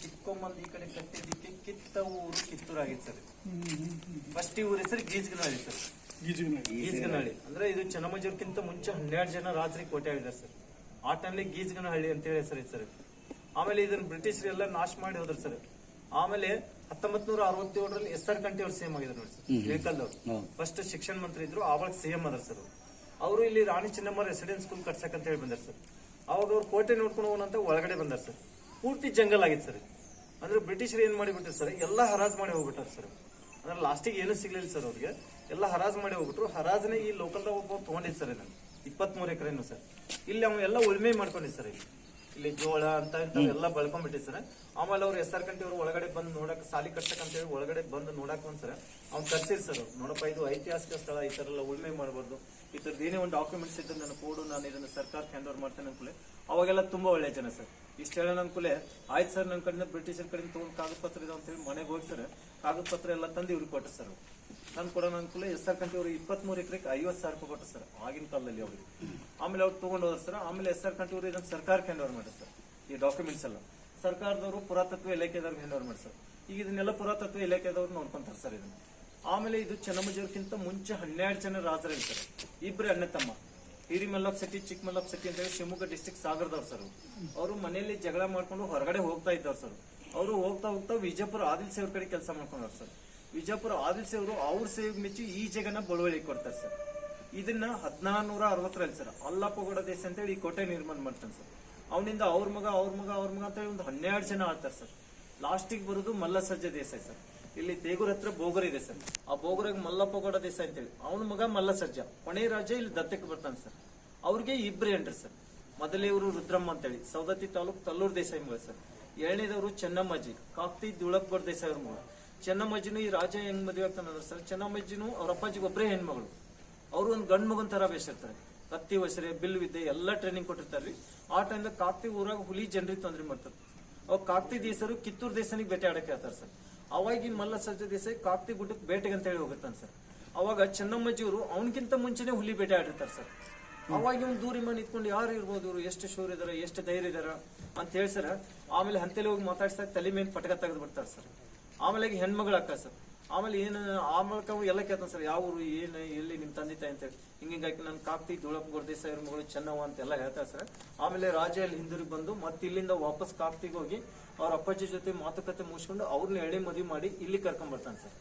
ಕಿತ್ಕೊಂಬಂದು ಈ ಕಡೆ ಕಟ್ಟಿದ್ದಕ್ಕೆ ಕಿತ್ತ ಊರು ಕಿತ್ತೂರು ಆಗಿತ್ತು ಸರ್ ಫಸ್ಟ್ ಈ ಊರ ಹೆಸರು ಗೀಜ್ಗನಹಳ್ಳಿ ಸರ್. ಗೀಜ್ಗನಹಳ್ಳಿ ಅಂದ್ರೆ ಇದು ಚೆನ್ನಮಜೂರ್ಕಿಂತ ಮುಂಚೆ ಹನ್ನೆರಡು ಜನ ರಾತ್ರಿ ಕೋಟೆ ಆಗಿದ್ದಾರೆ ಸರ್. ಆ ಟೈಮ್ಲಿ ಗೀಜ್ಗನಹಳ್ಳಿ ಅಂತೇಳಿ ಹೆಸರು ಸರ್ ಆಮೇಲೆ ಇದನ್ನ ಬ್ರಿಟಿಷರೆಲ್ಲ ನಾಶ ಮಾಡಿ ಹೋದ್ರು ಸರ್. ಆಮೇಲೆ ಹತ್ತೊಂಬತ್ ನೂರ ಅರವತ್ತೇಳರಲ್ಲಿ ಎಸ್ ಆರ್ ಕಂಟಿ ಅವ್ರು ಸಿಎಂ ಆಗಿದ್ರು ನೋಡಿ ಸರ್. ವೆಹಿಕಲ್ ಅವರು. ಫಸ್ಟ್ ಶಿಕ್ಷಣ ಮಂತ್ರಿ ಇದ್ರು ಆವಾಗ ಸಿಎಂ ಅದ್ರ ಸರ್ ಅವರು. ಇಲ್ಲಿ ರಾಣಿ ಚೆನ್ನಮ್ಮ ರೆಸಿಡೆನ್ಸ್ ಸ್ಕೂಲ್ ಕಟ್ಸಕ್ ಅಂತ ಹೇಳಿ ಬಂದಾರ ಸರ್. ಅವಾಗ ಅವ್ರು ಕೋಟೆ ನೋಡ್ಕೊಂಡು ಹೋಗೋಣಂತ ಒಳಗಡೆ ಬಂದಾರ ಸರ್. ಪೂರ್ತಿ ಜಂಗಲ್ ಆಗಿತ್ತು ಸರ್. ಅಂದ್ರೆ ಬ್ರಿಟಿಷರು ಏನ್ ಮಾಡಿಬಿಟ್ರು ಸರ್, ಎಲ್ಲ ಹರಾಜ್ ಮಾಡಿ ಹೋಗ್ಬಿಟ್ಟಾರೆ ಸರ್. ಅಂದ್ರೆ ಲಾಸ್ಟಿಗೆ ಏನು ಸಿಗ್ಲಿಲ್ಲ ಸರ್ ಅವ್ರಿಗೆ. ಎಲ್ಲ ಹರಾಜ್ ಮಾಡಿ ಹೋಗ್ಬಿಟ್ರು. ಹರಾಜನೇ ಈ ಲೋಕಲ್ದಾಗ ಒಬ್ಬ ತಗೊಂಡಿದ್ ಸರ್ ಇದನ್ನ. ಇಪ್ಪತ್ಮೂರು ಎಕರೆನು ಸರ್. ಇಲ್ಲಿ ಅವ ಎಲ್ಲ ಉಳ್ಮೆ ಮಾಡ್ಕೊಂಡಿದ್ ಸರ್ ಇಲ್ಲಿ. ಇಲ್ಲಿ ಜೋಳ ಅಂತ ಎಲ್ಲ ಬೆಳ್ಕೊಂಡ್ಬಿಟ್ಟಿದ್ ಸರ್. ಆಮೇಲೆ ಅವ್ರು ಎಸ್ ಆರ್ ಕಂಟಿ ಅವ್ರು ಒಳಗಡೆ ಬಂದು ನೋಡಕ್, ಸಾಲಿ ಕಟ್ಟಕ್ ಹೇಳಿ ಒಳಗಡೆ ಬಂದು ನೋಡಕ್ ಒಂದ್ ಸರ್. ಅವ್ನು ಕರ್ಸಿರ್ ಸರ್ ನೋಡಪ್ಪ, ಇದು ಐತಿಹಾಸಿಕ ಸ್ಥಳ, ಈ ತರ ಎಲ್ಲ ಉಳ್ಮೆ ಮಾಡಬಾರ್ದು. ಈ ಏನೇ ಒಂದು ಡಾಕ್ಯುಮೆಂಟ್ಸ್ ಇದ್ದು ನಾನು ಕೊಡು, ನಾನು ಇದನ್ನ ಸರ್ಕಾರಕ್ಕೆ ಹ್ಯಾಂಡ್ ಓವರ್ ಮಾಡ್ತೇನೆ ಅನ್ಕೂಲೆ. ಅವಾಗೆಲ್ಲ ತುಂಬಾ ಒಳ್ಳೆ ಜನ ಸರ್. ಇಷ್ಟು ಹೇಳೋಣ ಅನ್ಕೂಲೆ, ಆಯ್ತು ಸರ್ ನನ್ನ ಕಡೆಯಿಂದ ಬ್ರಿಟಿಷರ್ ಕಡೆಯಿಂದ ತೊಗೊಂಡು ಕಾಗದ ಪತ್ರ ಇದೆ ಅಂತ ಹೇಳಿ ಮನೆಗೆ ಹೋಗಿ ಸರ್, ಕಾಗದ ಪತ್ರ ಎಲ್ಲ ತಂದು ಇವ್ರಿಗೆ ಕೊಟ್ಟರು ಸರ್ ನಾನು ಕೊಡೋಣ ಅನ್ಕೂಲೆ, ಎಸ್ ಆರ್ ಕಂಟಿ ಅವರು ಇಪ್ಪತ್ಮೂರು ಎಕರೆಗೆ ಐವತ್ತು ಸಾವಿರ ರೂಪಾಯಿ ಕೊಟ್ಟರು ಸರ್, ಆಗಿನ ಕಾಲದಲ್ಲಿ ಅವ್ರಿಗೆ. ಆಮೇಲೆ ಅವ್ರು ತೊಗೊಂಡು ಹೋದ್ರು ಸರ್, ಆಮೇಲೆ ಎಸ್ ಆರ್ ಕಂಟಿ ಅವರು ಇದನ್ನು ಸರ್ಕಾರಕ್ಕೆ ಹ್ಯಾಂಡ್ ಓವರ್ ಸರ್, ಈ ಡಾಕ್ಯುಮೆಂಟ್ಸ್ ಎಲ್ಲ. ಸರ್ಕಾರದವರು ಪುರಾತತ್ವ ಇಲಾಖೆದವ್ರಿಗೆ ಹ್ಯಾಂಡ್ ಓವರ್ ಮಾಡಿ ಸರ್. ಈಗ ಇದನ್ನೆಲ್ಲ ಪುರಾತತ್ವ ಇಲಾಖೆದವ್ರು ನೋಡ್ಕೊಂತಾರೆ ಸರ್ ಇದನ್ನ. ಆಮೇಲೆ ಇದು ಚೆನ್ನಮಜೂರ್ಕಿಂತ ಮುಂಚೆ ಹನ್ನೆರಡು ಜನ ರಾಜರು ಇರ್ತಾರೆ. ಇಬ್ರು ಅಣ್ಣ ತಮ್ಮ. ಹಿರಿ ಮಲ್ಲಪ್ಪ ಶೆಟ್ಟಿ ಚಿಕ್ಕ ಮಲ್ಲಪ್ಪ ಶೆಟ್ಟಿ ಅಂತ ಹೇಳಿ ಶಿವಮೊಗ್ಗ ಡಿಸ್ಟಿಕ್ ಸಾಗರದವ್ರು ಸರ್ ಅವರು. ಮನೆಯಲ್ಲಿ ಜಗಳ ಮಾಡ್ಕೊಂಡು ಹೊರಗಡೆ ಹೋಗ್ತಾ ಇದ್ದಾರೆ ಸರ್ ಅವರು. ಹೋಗ್ತಾ ಹೋಗ್ತಾ ವಿಜಯಪುರ ಆದಿಲ್ ಸೇವ್ರ ಕಡೆ ಕೆಲಸ ಮಾಡ್ಕೊಂಡವ್ರು ಸರ್ ವಿಜಯಪುರ ಆದಿಲ್ ಸೇವರು ಅವ್ರ ಸೇವ್ ಮೆಚ್ಚಿ ಈ ಜಗನ ಬಳುವಳಿ ಕೊಡ್ತಾರೆ ಸರ್ ಇದನ್ನ ಹದಿನಾರುನೂರ ಅರವತ್ತರಲ್ಲಿ ಸರ್ ಅಲ್ಲಪ್ಪಗೌಡ ದೇಶ ಅಂತ ಹೇಳಿ ಈ ಕೋಟೆ ನಿರ್ಮಾಣ ಮಾಡ್ತಾನೆ ಸರ್ ಅವನಿಂದ ಅವ್ರ ಮಗ ಅವ್ರ ಮಗ ಅವ್ರ ಮಗ ಅಂತ ಹೇಳಿ ಒಂದು ಹನ್ನೆರಡು ಜನ ಆಡ್ತಾರೆ ಸರ್. ಲಾಸ್ಟಿಗೆ ಬರೋದು ಮಲ್ಲಸಜ್ಜ ದೇಸಾಯಿ ಸರ್ ಇಲ್ಲಿ ತೇಗೂರ್ ಹತ್ರ ಬೋಗರ್ ಇದೆ ಸರ್. ಆ ಬೋಗರಾಗ ಮಲ್ಲಪ್ಪಗೌಡ ದೇಸಾಯಿ ಅಂತೇಳಿ. ಅವನ ಮಗ ಮಲ್ಲಸಜ್ಜ. ಕೊನೆ ರಾಜ ಇಲ್ಲಿ ದತ್ತಕ್ಕೆ ಬರ್ತಾನೆ ಸರ್. ಅವ್ರಿಗೆ ಇಬ್ರು ಏನ್ರಿ ಸರ್. ಮೊದಲೇ ಇವರು ರುದ್ರಮ್ಮ ಅಂತೇಳಿ. ಸೌದತ್ತಿ ತಾಲೂಕು ತಲ್ಲೂರು ದೇಸಾಯಿ ಎಂಬ ಸರ್. ಎರಡನೇದವರು ಚೆನ್ನಮ್ಮಜ್ಜಿ. ಕಾಕ್ತಿ ದುಳಪ್ಗೌಡ ದೇಸಾಯಿ ಅವ್ರ ಮಗಳು. ಚೆನ್ನಮ್ಮಜ್ಜಿನೂ ಈ ರಾಜ ಹೆಂಗ್ ಮದುವೆ ಆಗ್ತಾನಂದ್ರೆ ಸರ್. ಚೆನ್ನಮ್ಮಜ್ಜಿನೂ ಅವ್ರ ಅಪ್ಪಾಜಿಗೆ ಒಬ್ಬರೇ ಹೆಣ್ಮಗಳು. ಅವರು ಒಂದು ಗಂಡು ಮಗನ ತರ ಬೇಸಿರ್ತಾರೆ ಕತ್ತಿ ಹೊಸರೆ, ಬಿಲ್ ವಿದ್ಯೆ ಎಲ್ಲ ಟ್ರೈನಿಂಗ್ ಕೊಟ್ಟಿರ್ತಾರ್ರಿ ಆ ಟೈಮ್ದಾಗ ಕಾಕ್ತಿ ಊರಾಗ ಹುಲಿ ಜನರಿಗೆ ತೊಂದರೆ ಮಾಡ್ತಾರೆ ಅವ್ರು ಕಾಕ್ತಿ ದೇಸರು ಕಿತ್ತೂರು ದೇಶನಿಗೆ ಬೇಟೆ ಆಡಕ್ಕೆ ಹೇಳ್ತಾರೆ ಸರ್. ಅವಾಗ ಈ ಮಲ್ಲ ಸಜ್ಜ ದೇಸಾಯಿ ಕಾಕ್ತಿ ಗುಡ್ಡಕ್ಕೆ ಬೇಟೆಗೆ ಅಂತ ಹೇಳಿ ಹೋಗುತ್ತಾನೆ ಸರ್. ಅವಾಗ ಚೆನ್ನಮ್ಮಜ್ಜಿಯವರು ಅವನಕ್ಕಿಂತ ಮುಂಚೆನೆ ಹುಲಿ ಬೇಟೆ ಆಡಿರ್ತಾರೆ ಸರ್. ಅವಾಗ ಇವ್ನು ದೂರಿ ಮನೆ ನಿಂತ್ಕೊಂಡು ಯಾರು ಇರ್ಬೋದು ಇವರು? ಎಷ್ಟು ಶೂರ್ ಇದಾರ, ಎಷ್ಟು ಧೈರ್ಯ ಇದಾರ ಅಂತ ಹೇಳಿ ಸರ್. ಆಮೇಲೆ ಹಂತಲ್ಲಿ ಹೋಗಿ ಮಾತಾಡ್ಸಿದಾಗ ತಲೆ ಮೇಲೆ ಪಟಕ ತೆಗೆದು ಬಿಡ್ತಾರೆ ಸರ್. ಆಮೇಲೆ ಹೆಣ್ಮಗಳು ಅಕ್ಕ ಸರ್. ಆಮೇಲೆ ಏನು ಆ ಮೂಲಕ ಅವು ಎಲ್ಲ ಕೇಳ್ತಾನೆ ಸರ್, ಯಾವ ಊರು, ಏನು, ಎಲ್ಲಿ ನಿಮ್ ತಂದೆ ತಾಯಿ ಅಂತ ಹೇಳಿ. ಹಿಂಗಾಗಿ ನನ್ನ ಕಾಕ್ತಿ ದುಳಪ್ ಗುರ್ದೇಶ ಇವ್ರ ಮಗಳು ಚೆನ್ನವ ಅಂತೆಲ್ಲ ಹೇಳ್ತಾರೆ ಸರ್. ಆಮೇಲೆ ರಾಜ ಇಲ್ಲಿ ಹಿಂದಿರುಗಿ ಬಂದು ಮತ್ತೆ ಇಲ್ಲಿಂದ ವಾಪಸ್ ಕಾಕ್ತಿಗೆ ಹೋಗಿ ಅವ್ರ ಅಪ್ಪಾಜಿ ಜೊತೆ ಮಾತುಕತೆ ಮುಗಿಸ್ಕೊಂಡು ಅವ್ರನ್ನ ಎಳೆ ಮದುವೆ ಮಾಡಿ ಇಲ್ಲಿ ಕರ್ಕೊಂಡ್ ಬರ್ತಾನೆ ಸರ್.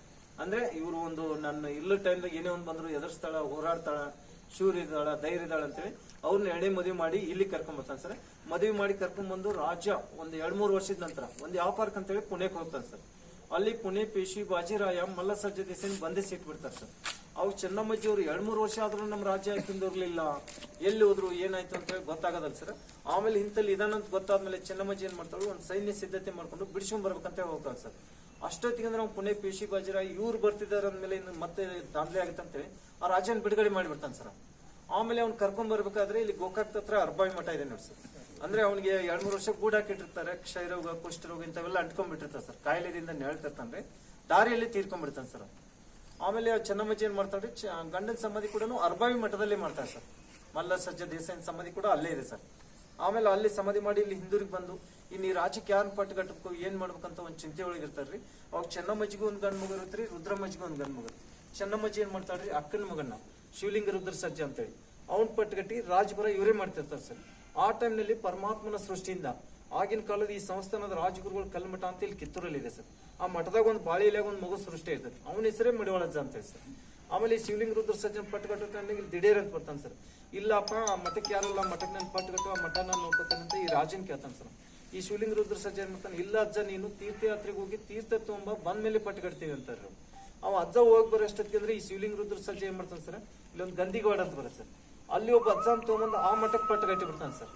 ಅಂದ್ರೆ ಇವರು ಒಂದು ನನ್ನ ಇಲ್ಲ ಟೈಮ್ದಾಗ ಏನೇ ಒಂದು ಬಂದ್ರು ಎದುರಿಸ್ತಾಳ, ಹೋರಾಡ್ತಾಳ ಶೂರ್ ಇದ್ದಾಳ ಧೈರ್ಯ ಇದ್ದಾಳ ಅಂತೇಳಿ ಅವ್ರನ್ನ ಎಳೆ ಮದುವೆ ಮಾಡಿ ಇಲ್ಲಿ ಕರ್ಕೊಂಡ್ ಬರ್ತಾನೆ ಸರ್. ಮದುವೆ ಮಾಡಿ ಕರ್ಕೊಂಡ್ ಬಂದು ರಾಜ ಒಂದ್ ಎರಡ್ ಮೂರು ವರ್ಷದ ನಂತರ ಒಂದು ಯಾವ ಪಾರ್ಕ್ ಅಂತೇಳಿ ಪುಣೆಗೆ ಹೋಗ್ತಾನೆ ಸರ್. ಅಲ್ಲಿ ಪುಣೆ ಪೇಶಿ ಬಾಜಿರಾಯ ಮಲ್ಲ ಸಜ್ಜ ದೇಸಾಯಿ ಬಂಧಿಸಿ ಇಟ್ಬಿಡ್ತಾರೆ ಸರ್. ಅವ್ರು ಚೆನ್ನಮ್ಮಜ್ಜಿ ಅವರು ಎರಡ್ ಮೂರು ವರ್ಷ ಆದ್ರೂ ನಮ್ಮ ರಾಜ್ಯ ತಿಂದಿರಲಿಲ್ಲ. ಎಲ್ಲಿ ಹೋದ್ರು ಏನಾಯ್ತು ಅಂತ ಹೇಳಿ ಗೊತ್ತಾಗೋದಲ್ಲ ಸರ್. ಆಮೇಲೆ ಇಂತಲ್ಲಿ ಇದಾನಂತ ಗೊತ್ತಾದ್ಮೇಲೆ ಚೆನ್ನಮ್ಮಜ್ಜಿ ಏನ್ ಮಾಡ್ತಾಳು? ಒಂದು ಸೈನ್ಯ ಸಿದ್ಧತೆ ಮಾಡ್ಕೊಂಡು ಬಿಡಿಸ್ಕೊಂಡ್ ಬರ್ಬೇಕಂತ ಹೋಗ್ತಾನೆ ಸರ್. ಅಷ್ಟೊತ್ತಿಗೆ ನಾವು ಪುಣೆ ಪೇಶಿ ಬಾಜಿರಾಯ್ ಇವ್ರು ಬರ್ತಿದಾರ ಅಂದ್ಮೇಲೆ ಇನ್ನು ಮತ್ತೆ ದಾಂಧಲೆ ಆಗುತ್ತೆ ಅಂತೇಳಿ ಆ ರಾಜ್ಯನ ಬಿಡುಗಡೆ ಮಾಡಿಬಿಡ್ತಾನೆ ಸರ್. ಆಮೇಲೆ ಅವ್ನು ಕರ್ಕೊಂಡ್ ಬರ್ಬೇಕಾದ್ರೆ ಇಲ್ಲಿ ಗೋಕಾಕ್ ಹತ್ರ ಅರ್ಬಾಯಿ ಮಠ ಇದೆ ನೋಡಿ ಸರ್. ಅಂದ್ರೆ ಅವನಿಗೆ ಎರಡ್ ಮೂರು ವರ್ಷ ಗೂಡ್ ಹಾಕಿಟ್ಟಿರ್ತಾರೆ ಕ್ಷಯರೋಗ ಕುಷ್ಠರೋಗ ಇಂಥವೆಲ್ಲ ಅಂಟ್ಕೊಂಡ್ಬಿಟ್ಟಿರ್ತಾರೆ ಸರ್. ಕಾಯಿಲೆದಿಂದ ನೆಳ್ತಿರ್ತಾನೆ ದಾರಿಯಲ್ಲಿ ತೀರ್ಕೊಂಡ್ಬಿಡ್ತಾನೆ ಸರ್ ಆಮೇಲೆ ಚೆನ್ನಮ್ಮಜ್ಜಿ ಏನ್ ಮಾಡ್ತಾರೆ ಗಂಡನ ಸಮಾಧಿ ಕೂಡ ಅರ್ಬಾವಿ ಮಠದಲ್ಲಿ ಮಾಡ್ತಾರೆ ಸರ್. ಮಲ್ಲ ಸಜ್ಜ ದೇಸಾಯಿನ ಸಮಾಧಿ ಕೂಡ ಅಲ್ಲೇ ಇದೆ ಸರ್. ಆಮೇಲೆ ಅಲ್ಲಿ ಸಮಾಧಿ ಮಾಡಿ ಇಲ್ಲಿ ಹಿಂದೂರಿಗೆ ಬಂದು ಇನ್ನು ಈ ರಾಜ್ಯಕ್ಕೆ ಯಾರನ್ನ ಪಟ್ಟು ಕಟ್ಟಬೇಕು ಏನ್ ಮಾಡ್ಬೇಕಂತ ಒಂದು ಚಿಂತೆ ಒಳಗಿರ್ತಾರ್ರಿ ಅವಾಗ ಚೆನ್ನಮ್ಮಜ್ಜಿಗೂ ಒಂದು ಗಂಡು ಮಗು ಇರುತ್ತೆ ರುದ್ರಮ್ಮಜ್ಜಿಗೂ ಒಂದು ಗಂಡು ಮಗು. ಚೆನ್ನಮ್ಮಜ್ಜಿ ಏನ್ ಮಾಡ್ತಾಳ್ರಿ, ಅಕ್ಕನ ಮಗನ್ನ, ಶಿವಲಿಂಗ ರುದ್ರ ಸಜ್ಜ ಅಂತೇಳಿ. ಅವ್ನ್ ಪಟ್ಟುಗಟ್ಟಿ ರಾಜಪುರ ಇವರೇ ಮಾಡ್ತಿರ್ತಾರೆ ಸರ್. ಆ ಟೈಮ್ನಲ್ಲಿ ಪರಮಾತ್ಮನ ಸೃಷ್ಟಿಯಿಂದ ಆಗಿನ ಕಾಲದ ಈ ಸಂಸ್ಥಾನದ ರಾಜಗುರುಗಳ ಕಲ್ಮಠ ಅಂತ ಇಲ್ಲಿ ಕಿತ್ತೂರಲ್ಲಿ ಇದೆ ಸರ್. ಆ ಮಠದಾಗ ಒಂದು ಬಾಳಿ ಎಲೆಯಾಗ ಒಂದು ಮಗು ಸೃಷ್ಟಿ ಇರ್ತದೆ ಅವನ ಹೆಸರೇ ಮಡಿವಾಳಜ್ಜ ಅಂತ ಹೇಳಿ ಸರ್. ಆಮೇಲೆ ಈ ಶಿವಲಿಂಗ ರುದ್ರ ಸಜ್ಜನ ಪಟ್ಟುಕಟ್ಟಿ ಇಲ್ಲಿ ದಿಢೀರ್ ಅಂತ ಬರ್ತಾನೆ ಸರ್. ಇಲ್ಲಪ್ಪ, ಆ ಮಠಕ್ಕೆ ಯಾರಲ್ಲ ಮಠಕ್ಕೆ ನಾನು ಪಟ್ಟುಗಟ್ಟು ಆ ಮಠ ನಾನು ನೋಡ್ಕೊತಾನೆ ಅಂತ ಈ ರಾಜನ್ ಕೇಳ್ತಾನೆ ಸರ್. ಈ ಶಿವಲಿಂಗ ರುದ್ರ ಸಜ್ಜ ಏನ್ ಮಾಡ್ತಾನೆ, ಇಲ್ಲ ಅಜ್ಜ, ನೀನು ತೀರ್ಥಯಾತ್ರೆಗೆ ಹೋಗಿ ತೀರ್ಥ ತುಂಬ ಬಂದ ಮೇಲೆ ಪಟ್ಟುಕಟ್ತೀವಿ ಅಂತಾರೆ. ಅವ ಅಜ್ಜ ಹೋಗಿ ಬರೋ ಅಷ್ಟೊತ್ತಿಗೆ ಅಂದ್ರೆ ಈ ಶಿವಲಿಂಗ ರುದ್ರ ಸಜ್ಜೆ ಏನ್ ಮಾಡ್ತಾನೆ ಸರ್, ಇಲ್ಲೊಂದು ಗಂದಿಗವಾಡ ಅಂತ ಬರುತ್ತೆ ಸರ್. ಅಲ್ಲಿ ಒಬ್ಬ ಅಜ್ಜ ಅಂತ ತಗೊಂಬಂದು ಆ ಮಠಕ್ಕೆ ಪಟ್ಟುಗಟ್ಟಿ ಬಿಡ್ತಾನೆ ಸರ್.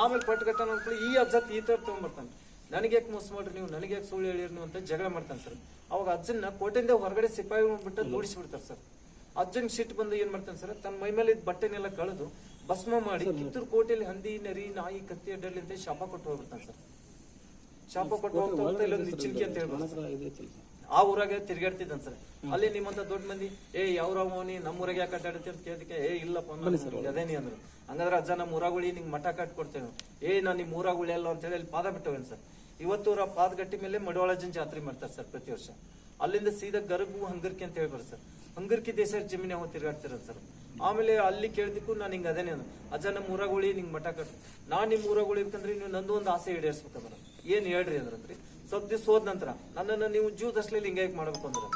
ಆಮೇಲೆ ಪಟ್ಟುಗಟ್ಟ ಅನ್ಕೊಳ್ಳಿ ಈ ಅಜ್ಜ ಥರ ತೊಗೊಂಡ್ಬರ್ತಾನೆ ನನಗೆ ಯಾಕೆ ಮೋಸ ಮಾಡ್ರಿ ನೀವು? ನನಗೆ ಯಾಕೆ ಸುಳ್ಳು ಹೇಳಿರಿ ನೀವು ಅಂತ ಜಗಳ ಮಾಡ್ತಾನೆ ಸರ್. ಅವಾಗ ಅಜ್ಜನ್ನ ಕೋಟೆಯಿಂದ ಹೊರಗಡೆ ಸಿಪಾಯಿ ಬಿಟ್ಟು ಓಡಿಸಿಬಿಡ್ತಾರೆ ಸರ್. ಅಜ್ಜನ್ ಸಿಟ್ಟು ಬಂದು ಏನ್ ಮಾಡ್ತಾನೆ ಸರ್? ತನ್ನ ಮೈ ಮೇಲೆ ಬಟ್ಟೆನೆಲ್ಲ ಕಳೆದು ಭಸ್ಮ ಮಾಡಿ ಕಿತ್ತೂರು ಕೋಟೆಯಲ್ಲಿ ಹಂದಿ ನರಿ ನಾಯಿ ಕತ್ತಿ ಅಡ್ಡಲ್ಲಿ ಅಂತ ಶಾಪ ಕೊಟ್ಟು ಹೋಗ್ಬಿಡ್ತಾನೆ ಸರ್. ಶಾಪ ಕೊಟ್ಟು ಹೋಗ್ತಾ ಹೋಗ್ತಾ ಇಲ್ಲೊಂದು ಅಂತ ಹೇಳ್ಬೋದು. ಆ ಊರಾಗೆ ತಿರ್ಗಾಡ್ತಿದ್ದಾನೆ ಸರ್. ಅಲ್ಲಿ ನಿಮ್ಮಂತ ದೊಡ್ಡ ಮಂದಿ ಏ ಯಾವ ಅವನಿ ನಮ್ಮ ಊರಾಗೆ ಯಾಕೆ ಅಡ್ಡಾಡ್ತಿ? ಅಂತ ಕೇಳಿದಕ್ಕೆ ಏ ಇಲ್ಲಪ್ಪ ಅದೇನಿ ಅಂದ್ರು. ಹಂಗಾದ್ರೆ ಅಜ್ಜ ನಮ್ಮ ಊರಾಗುಳಿ ನಿಂಗೆ ಮಠ ಕಟ್ಕೊಡ್ತೇವೆ ಏ ನಾನು ನಿಮ್ಮ ಊರಾಗುಳಿ ಅಲ್ಲ ಅಂತ ಹೇಳಿ ಅಲ್ಲಿ ಪಾದ ಬಿಟ್ಟವೇನು ಸರ್. ಇವತ್ತು ಅವರ ಪಾದಗಟ್ಟಿ ಮೇಲೆ ಮಡವಾಳಜನ್ ಜಾತ್ರೆ ಮಾಡ್ತಾರೆ ಸರ್ ಪ್ರತಿ ವರ್ಷ. ಅಲ್ಲಿಂದ ಸೀದಾ ಗರಗು ಹಂಗರ್ಕಿ ಅಂತ ಹೇಳ್ಬಾರ ಸರ್. ಹಂಗರ್ಕಿ ದೇಶ ಜಮೀನ್ ಹೋಗಿ ತಿರ್ಗಾಡ್ತಿರ ಸರ್? ಆಮೇಲೆ ಅಲ್ಲಿ ಕೇಳಿದಕ್ಕೂ ನಾನು ಹಿಂಗೆ ಅದೇನೆ ಅಂದೆ. ಅಜ್ಜ ನಮ್ಮ ಊರಾಗುಳಿ ನಿಂಗೆ ಮಠ ಕಟ್ ನಾನು ನಿಮ್ಮ ಊರಾಗುಳಿ ಬೇಕಂದ್ರೆ ನೀವು ನಂದು ಒಂದು ಆಸೆ ಈಡೇರಿಸ್ಬೇಕಂದ್ರೆ. ಏನ್ ಹೇಳ್ರಿ ಅಂದ್ರಂತ್ರಿ? ಸ್ವಲ್ಪ ದಿವಸ ಹೋದ ನಂತರ, ನನ್ನನ್ನು ನೀವು ಜೀವದಷ್ಟಲ್ಲಿ ಹಿಂಗಾಗಿ ಮಾಡ್ಬೇಕು ಅಂದ್ರೆ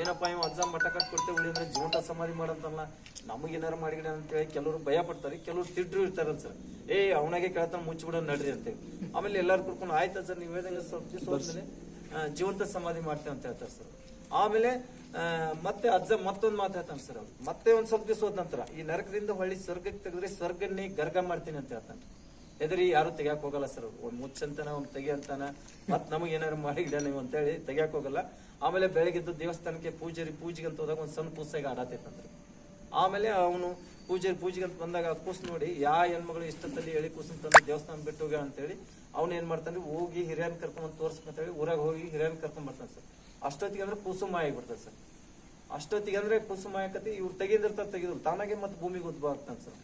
ಏನಪ್ಪ ನೀವು ಅಜ್ಜ ಮಠ ಕಟ್ ಕೊಡ್ತೇವೆ ಉಳಿ ಅಂದ್ರೆ ಜೀವಂತ ಸಮಾಧಿ ಮಾಡಂತಲ್ಲ, ನಮಗೆ ಏನಾರು ಮಾಡಿಗಿಡ ಅಂತೇಳಿ ಕೆಲವರು ಭಯ ಪಡ್ತಾರೆ ಕೆಲವರು ತಿಡ್ರು ಇರ್ತಾರಲ್ಲ ಸರ್. ಏ, ಅವನಾಗೆ ಕೇಳ್ತಾನೆ ಮುಚ್ಚಿಬಿಡೋ ನಡ್ರಿ ಅಂತೇಳಿ. ಆಮೇಲೆ ಎಲ್ಲಾರು ಕರ್ಕೊಂಡು ಆಯ್ತಾ ಸರ್ ನೀವು ಹೇಳ್ದಂಗೆ ಸ್ವಲ್ಪ ದಿವಸ ಹೋದ್ಮೇಲೆ ಜೀವಂತ ಸಮಾಧಿ ಮಾಡ್ತೇವೆ ಅಂತ ಹೇಳ್ತಾರೆ ಸರ್. ಆಮೇಲೆ ಮತ್ತೆ ಅಜ್ಜ ಮತ್ತೊಂದು ಮಾತು ಹೇಳ್ತಾನೆ ಸರ್ ಮತ್ತೆ ಒಂದ್ ಸ್ವಲ್ಪ ದಿವಸ ಹೋದ ನಂತರ, ಈ ನರಕದಿಂದ ಹೊಳ್ಳಿ ಸ್ವರ್ಗಕ್ಕೆ ತೆಗೆದ್ರೆ ಸ್ವರ್ಗನ್ನೇ ಗರ್ಗ ಮಾಡ್ತೀನಿ ಅಂತ ಹೇಳ್ತಾನೆ. ಎದುರಿ ಯಾರು ತೆಗಿಯಕ್ ಹೋಗಲ್ಲ ಸರ್. ಒಂದ್ ಮುಚ್ಚಂತಾನ, ಒಂದ್ ತೆಗಿಯಂತಾನ. ಮತ್ ನಮಗೆ ಏನಾರು ಮಾಡಿಗಿಡ ನೀವು ಅಂತೇಳಿ ತೆಗಿಯಕ್ ಹೋಗಲ್ಲ. ಆಮೇಲೆ ಬೆಳಗ್ಗೆದ್ದು ದೇವಸ್ಥಾನಕ್ಕೆ ಪೂಜಾರಿ ಪೂಜೆಗೆ ಅಂತ ಹೋದಾಗ ಒಂದ್ ಸಣ್ಣ ಪುಸ್ತಕ ಆಡತೈತಂತ್ರಿ ಆಮೇಲೆ ಅವನು ಪೂಜಾರಿ ಪೂಜೆಗೆ ಅಂತ ಬಂದಾಗ ಕೂಸ್ ನೋಡಿ, ಯಾ ಹೆಣ್ಮಗಳು ಇಷ್ಟದಲ್ಲಿ ಹೇಳಿ ಕೂಸ್ ತಂದು ದೇವಸ್ಥಾನ ಬಿಟ್ಟು ಹೋಗ್ಯ ಅಂತೇಳಿ ಅವ್ನು ಏನ್ ಮಾಡ್ತಾನೆ ಹೋಗಿ ಹಿರಿಯನ್ ಕರ್ಕೊಂಡ್ ತೋರಿಸ್ಕೊಂತೇಳಿ ಊರಾಗ ಹೋಗಿ ಹಿರಿಯನ್ ಕರ್ಕೊಂಡ್ ಬರ್ತಾನೆ ಸರ್. ಅಷ್ಟೊತ್ತಿಗೆ ಅಂದ್ರೆ ಕುಸುಮ ಆಗಿಬಿಡ್ತದೆ ಸರ್. ಅಷ್ಟೊತ್ತಿಗೆ ಅಂದ್ರೆ ಕುಸುಮ ಆಕತಿ, ಇವ್ರು ತೆಗಿದಿರ್ತಾರೆ ತೆಗೆದ್ರು ತಾನಾಗೆ ಮತ್ತೆ ಭೂಮಿಗೆ ಉದ್ಭವ ಆಗ್ತಾನೆ ಸರ್.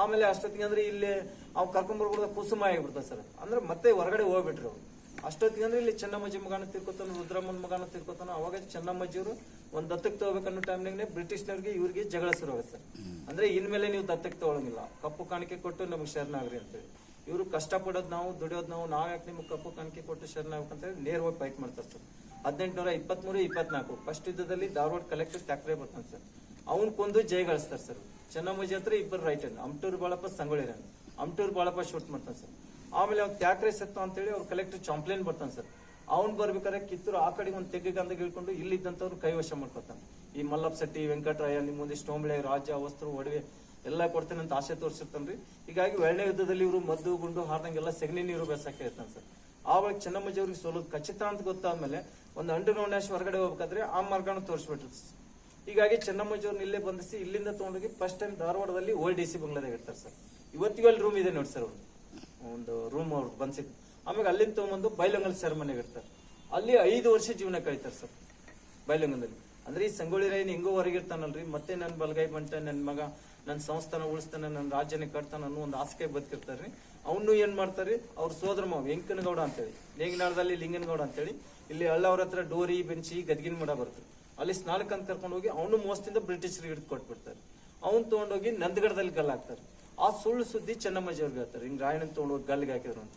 ಆಮೇಲೆ ಅಷ್ಟೊತ್ತಿಗೆ ಅಂದ್ರೆ ಇಲ್ಲಿ ಅವ್ ಕರ್ಕೊಂಡ್ ಬರ್ಬಿಡ್ದ ಕುಸುಮ ಆಗಿಬಿಡ್ತದೆ ಸರ್. ಅಂದ್ರೆ ಮತ್ತೆ ಹೊರಗಡೆ ಹೋಗ್ಬಿಟ್ರು. ಅವ್ರು ಅಷ್ಟೊತ್ತಿಗೆ ಅಂದ್ರೆ ಇಲ್ಲಿ ಚೆನ್ನಮ್ಮಜ್ಜಿ ಮಗನ ತಿರ್ಕೋತಾನ, ರುದ್ರಮ್ಮನ ಮಗನ ತಿರ್ಕೋತಾನ, ಅವಾಗ ಚೆನ್ನಮ್ಮಜ್ಜಿಯವರು ಒಂದ್ ದತ್ತಕ್ ತಗೋಬೇಕನ್ನೋ ಟೈಮ್ನಾಗೆ ಬ್ರಿಟಿಷ್ನವ್ರಿಗೆ ಇವ್ರಿಗೆ ಜಗಳ ಶುರು ಆಗುತ್ತೆ ಸರ್. ಅಂದ್ರೆ ಇನ್ಮೇಲೆ ನೀವು ದತ್ತಕ್ಕೆ ತಗೊಳಂಗಿಲ್ಲ. ಕಪ್ಪು ಕಾಣಿಕೆ ಕೊಟ್ಟು ನಮ್ಗೆ ಶರಣಾಗ್ರಿ ಅಂತೇಳಿ. ಇವರು ಕಷ್ಟಪಡೋದು ನಾವು, ದುಡಿಯೋದು ನಾವು, ನಾವ್ ಯಾಕೆ ನಿಮ್ಗೆ ಕಪ್ಪು ಕಾಣಿಕೆ ಕೊಟ್ಟು ಶರಣಾಗ್ಬೇಕಂತ ಹೇಳಿ ನೇರವಾಗಿ ಫೈಟ್ ಮಾಡ್ತಾರೆ ಸರ್. ಹದಿನೆಂಟುನೂರ ಇಪ್ಪತ್ಮೂರು, ಇಪ್ಪತ್ನಾಲ್ಕು. ಫಸ್ಟ್ ಯುದ್ಧದಲ್ಲಿ ಧಾರವಾಡ ಕಲೆಕ್ಟರ್ ತ್ಯಾಕ್ರೆ ಬರ್ತಾನೆ ಸರ್? ಅವನ್ ಕೊಂದು ಜೈ ಗಳಿಸ್ತಾರೆ ಸರ್. ಚೆನ್ನಮ್ಮಜ್ಜಿ ಹತ್ರ ಇಬ್ಬರು ರೈಟ್ ಹ್ಯಾಂಡ್ ಅಮ್ಟೂರ್ ಬಾಳಪ್ಪ ಸಂಗೊಳ್ಳಿ ರನ್ ಅಮ್ಟೂರ್ ಬಾಳಪ್ಪ ಶೂಟ್ ಮಾಡ್ತಾನೆ ಸರ್ ಆಮೇಲೆ ಅವ್ನು ತ್ಯಾಕ್ರೆ ಸತ್ತು ಅಂತೇಳಿ ಅವ್ರು ಕಲೆಕ್ಟರ್ ಚಾಂಪ್ಲೇನ್ ಬರ್ತಾನೆ ಸರ್ ಅವ್ನ್ ಬರ್ಬೇಕಾದ್ರೆ ಕಿತ್ತೂರು ಆ ಕಡೆ ಒಂದು ತೆಗ್ಗಂದಾಗ ಇಳ್ಕೊಂಡು ಇಲ್ಲಿದ್ದಂಥವ್ರು ಕೈವಶ ಮಾಡ್ಕೊತಾನೆ. ಈ ಮಲ್ಲಪ್ಪ ಶೆಟ್ಟಿ, ವೆಂಕಟರಾಯ ನಿಮ್ಮ ಮುಂದೆ ಸ್ಟೋಂಬಳೆ ರಾಜ ವಸ್ತ್ರ, ಒಡವೆ ಎಲ್ಲ ಕೊಡ್ತೇನೆ ಅಂತ ಆಸೆ ತೋರಿಸಿರ್ತಾನ್ರಿ. ಹೀಗಾಗಿ ಎರಡನೇ ಯುದ್ಧದಲ್ಲಿ ಇವರು ಮದ್ದು, ಗುಂಡು ಹಾರ್ದಂಗೆಲ್ಲ ಸೆಗಣಿ ನೀರು ಬೆಸಕ್ಕೆ ಇರ್ತಾನೆ ಸರ್ ಆವಾಗ ಚೆನ್ನಮ್ಮಜಿ ಅವ್ರಿಗೆ ಸೋಲೋದು ಖಚಿತ ಅಂತ ಗೊತ್ತಾದ್ಮೇಲೆ ಒಂದು ಅಂಡು ನ್ಯಾಶ್ ಹೊರಗಡೆ ಹೋಗ್ಬೇಕಾದ್ರೆ ಆ ಮಾರ್ಗನ ತೋರಿಸ್ಬಿಟ್ರು ಹೀಗಾಗಿ ಚೆನ್ನಮ್ಮಜ್ಜಿ ಅವ್ರನ್ನ ಇಲ್ಲೇ ಬಂಧಿಸಿ ಇಲ್ಲಿಂದ ತಗೊಂಡೋಗಿ ಫಸ್ಟ್ ಟೈಮ್ ಧಾರವಾಡದಲ್ಲಿ ಓಲ್ಡ್ ಡಿ ಸಿ ಬಂಗ್ಲಾದಾಗ ಇರ್ತಾರೆ ಸರ್ ಇವತ್ತಿಗೂ ಅಲ್ಲಿ ರೂಮ್ ಇದೆ ನೋಡಿ ಸರ್ ಅವ್ರು ಒಂದು ರೂಮ್ ಅವ್ರು ಬಂದಿದ್ದು ಆಮೇಲೆ ಅಲ್ಲಿಂದ ತಗೊಂಬಂದು ಬೈಲಂಗಲ್ ಸೆರೆಮನೆಗೆ ಇರ್ತಾರೆ ಅಲ್ಲಿ ಐದು ವರ್ಷ ಜೀವನ ಕಳೀತಾರೆ ಸರ್ ಬೈಲಂಗದಲ್ಲಿ ಅಂದ್ರೆ ಈ ಸಂಗೊಳ್ಳಿ ರಾಯನ್ ಹೆಂಗೋ ಹೊರಗಿರ್ತಾನಲ್ರಿ ಮತ್ತೆ ನನ್ನ ಬಲಗೈ ಬಂಟ ನನ್ನ ಮಗ ನನ್ನ ಸಂಸ್ಥಾನ ಉಳಿಸ್ತಾನೆ ನನ್ನ ರಾಜ್ಯನೇ ಕಟ್ತಾನ ಅನ್ನೋ ಒಂದು ಆಸೆ ಬದುಕಿರ್ತಾರ್ರಿ. ಅವನು ಏನ್ ಮಾಡ್ತಾರೆ ಅವ್ರ ಸೋದರ ಮಾವ, ವೆಂಕನಗೌಡ ಅಂತೇಳಿ. ಲೇಂಗನಾಳದಲ್ಲಿ ಲಿಂಗನಗೌಡ ಅಂತೇಳಿ. ಇಲ್ಲಿ ಹಳ್ಳವ್ರ ಹತ್ರ ಡೋರಿ, ಬೆಂಚಿ, ಗದ್ಗಿನ ಮಡ ಬರ್ತದೆ. ಅಲ್ಲಿ ಸ್ನಾನಕ್ಕೆ ಅಂತ ಕರ್ಕೊಂಡು ಹೋಗಿ ಅವನು ಮೋಸದಿಂದ ಬ್ರಿಟಿಷರಿಗೆ ಹಿಡಿದು ಕೊಟ್ಬಿಡ್ತಾರೆ. ಅವ್ನು ತೊಗೊಂಡೋಗಿ ನಂದಗಡದಲ್ಲಿ ಗಲ್ಲಾಕ್ತಾರೆ ಆ ಸುಳ್ಳು ಸುದ್ದಿ ಚೆನ್ನಮ್ಮಜ್ಜಿ ಅವ್ರಿಗೆ ಹೇಳ್ತಾರೆ. ಹಿಂಗ್ ರಾಯಣ್ಣನ್ ತಗೊಂಡೋಗಿ ಗಲ್ಲಿಗೆ ಹಾಕಿದ್ರು ಅಂತ.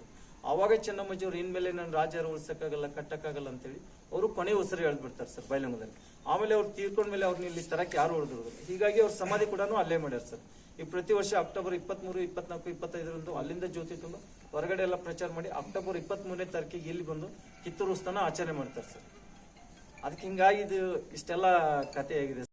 ಅವಾಗ ಚೆನ್ನಮ್ಮಜಿ ಅವ್ರು ಇನ್ಮೇಲೆ ನಾನು ರಾಜರ ಉಳಿಸೋಕ್ಕಾಗಲ್ಲ, ಕಟ್ಟಕ್ಕಾಗಲ್ಲ ಅಂತೇಳಿ ಅವರು ಕೊನೆ ಉಸಿರು ಹೇಳ್ಬಿಡ್ತಾರೆ ಸರ್ ಬೈಲಂಗದಲ್ಲಿ. ಆಮೇಲೆ ಅವ್ರು ತೀರ್ಕೊಂಡ್ಮೇಲೆ ಅವ್ರನ್ನ ಇಲ್ಲಿ ತರಕ್ಕೆ ಯಾರು ಉಳಿದ್ರು ಹೀಗಾಗಿ ಅವ್ರ ಸಮಾಧಿ ಕೂಡ ಅಲ್ಲೇ ಮಾಡ್ಯಾರ ಸರ್. ಈ ಪ್ರತಿ ವರ್ಷ ಅಕ್ಟೋಬರ್ ಇಪ್ಪತ್ಮೂರು, ಇಪ್ಪತ್ನಾಲ್ಕು, ಇಪ್ಪತ್ತೈದರಂದು ಅಲ್ಲಿಂದ ಜ್ಯೋತಿ ತುಂಬ ಹೊರಗಡೆ ಎಲ್ಲ ಪ್ರಚಾರ ಮಾಡಿ ಅಕ್ಟೋಬರ್ ಇಪ್ಪತ್ಮೂರನೇ ತಾರೀಕಿಗೆ ಇಲ್ಲಿ ಬಂದು ಕಿತ್ತೂರು ಉತ್ಸವನ ಆಚರಣೆ ಮಾಡ್ತಾರೆ ಸರ್. ಅದಕ್ಕೆ ಹಿಂಗಾಗಿ ಇದು ಇಷ್ಟೆಲ್ಲ ಕಥೆ ಆಗಿದೆ